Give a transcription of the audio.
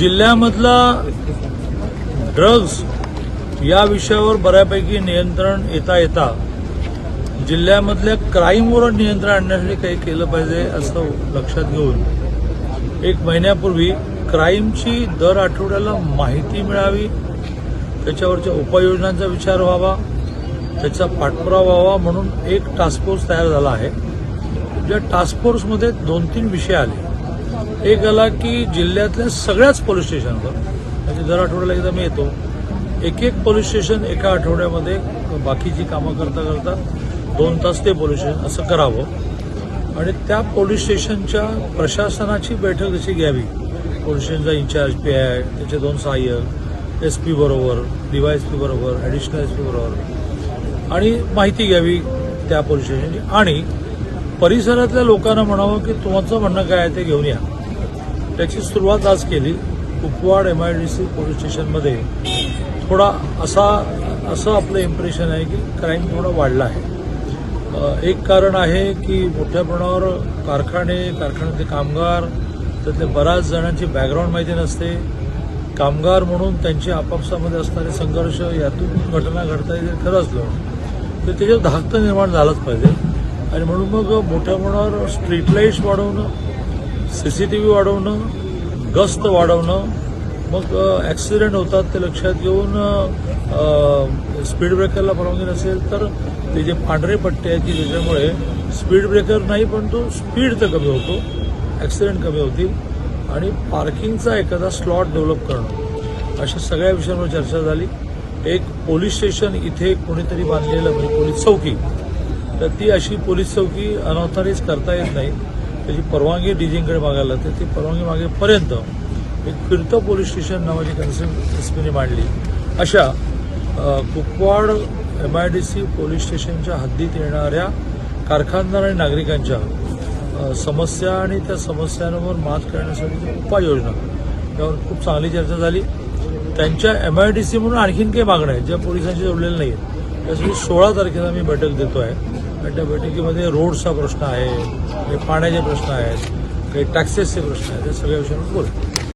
जिल्ह्यामधला drugs या विषयावर बऱ्यापैकी नियंत्रण येता येता जिल्ह्यामधल्या क्राईमवर नियंत्रण आणण्यासाठी काही केलं पाहिजे असं लक्षात घेऊन एक महिन्यापूर्वी क्राईमची दर आठवड्याला माहिती मिळावी त्याच्यावरच्या उपाययोजनांचा विचार व्हावा त्याचा पाठपुरावा व्हावा म्हणून एक टास्क फोर्स तयार झाला आहे. ज्या टास्क फोर्समध्ये दोन तीन विषय आले. एक आला की जिल्ह्यातल्या सगळ्याच पोलीस स्टेशनवर म्हणजे दर आठवड्याला एकदा मी येतो एक एक पोलीस स्टेशन एका आठवड्यामध्ये बाकीची कामं करता करता दोन तास ते पोलीस स्टेशन असं करावं. आणि त्या पोलीस स्टेशनच्या प्रशासनाची बैठक जशी घ्यावी पोलीस स्टेशनचा इन्चार्ज पी आय त्याचे दोन सहाय्यक एस पी बरोबर डीवायएसपी बरोबर ॲडिशनल एस पी बरोबर आणि माहिती घ्यावी त्या पोलीस स्टेशनची. आणि परिसरातल्या लोकांना म्हणावं की तुमचं म्हणणं काय आहे ते घेऊन या. त्याची सुरुवात आज केली. Kupwad M I D C police स्टेशनमध्ये. थोडा असा असं आपलं इम्प्रेशन आहे की क्राईम थोडा वाढला आहे. एक कारण आहे की मोठ्या प्रमाणावर कारखाने कारखान्यातले कामगार त्यातले बऱ्याच जणांची बॅकग्राऊंड माहिती नसते. कामगार म्हणून त्यांचे आपापसामध्ये असणारे संघर्ष यातून घटना घडता येईल खरं असलं तर त्याच्यावर धाकतं निर्माण झालंच पाहिजे. आणि म्हणून मग मोठ्या प्रमाणावर स्ट्रीट लाईट्स वाढवणं सीसीटीव्ही वाढवणं गस्त वाढवणं मग ॲक्सिडेंट होतात ते लक्षात घेऊन स्पीड ब्रेकरला परवानगी नसेल तर ते जे पांढरे पट्टे आहेत की ज्याच्यामुळे स्पीड ब्रेकर नाही पण तो स्पीड तर कमी होतो ॲक्सिडेंट कमी होतील आणि पार्किंगचा एखादा स्लॉट डेव्हलप करणं. अशा सगळ्या विषयांवर चर्चा झाली. एक पोलीस स्टेशन इथे कोणीतरी बांधलेलं म्हणजे पोलीस चौकी. तर ती अशी पोलीस चौकी अनऑथराईज करता येत नाही. त्याची परवानगी डीजींकडे मागायला लागते. ती परवानगी मागेपर्यंत एक फिरतं पोलीस स्टेशन नावाची कन्सेप्ट एस पीने मांडली. अशा Kupwad M I D C police स्टेशनच्या हद्दीत येणाऱ्या कारखानदार आणि नागरिकांच्या समस्या आणि त्या समस्यांवर मात करण्यासाठी उपाययोजना. यावर खूप चांगली चर्चा झाली. त्यांच्या एम आय डी सी म्हणून आणखीन काही मागण्या आहेत ज्या पोलिसांशी जोडलेल्या नाही आहेत त्यासाठी सोळा तारखेला मी बैठक देतो आहे आणि त्या बैठकीमध्ये रोड्सचा प्रश्न आहे काही पाण्याचे प्रश्न आहेत काही टॅक्सेसचे प्रश्न आहेत या सगळ्या विषयांवर बोलू.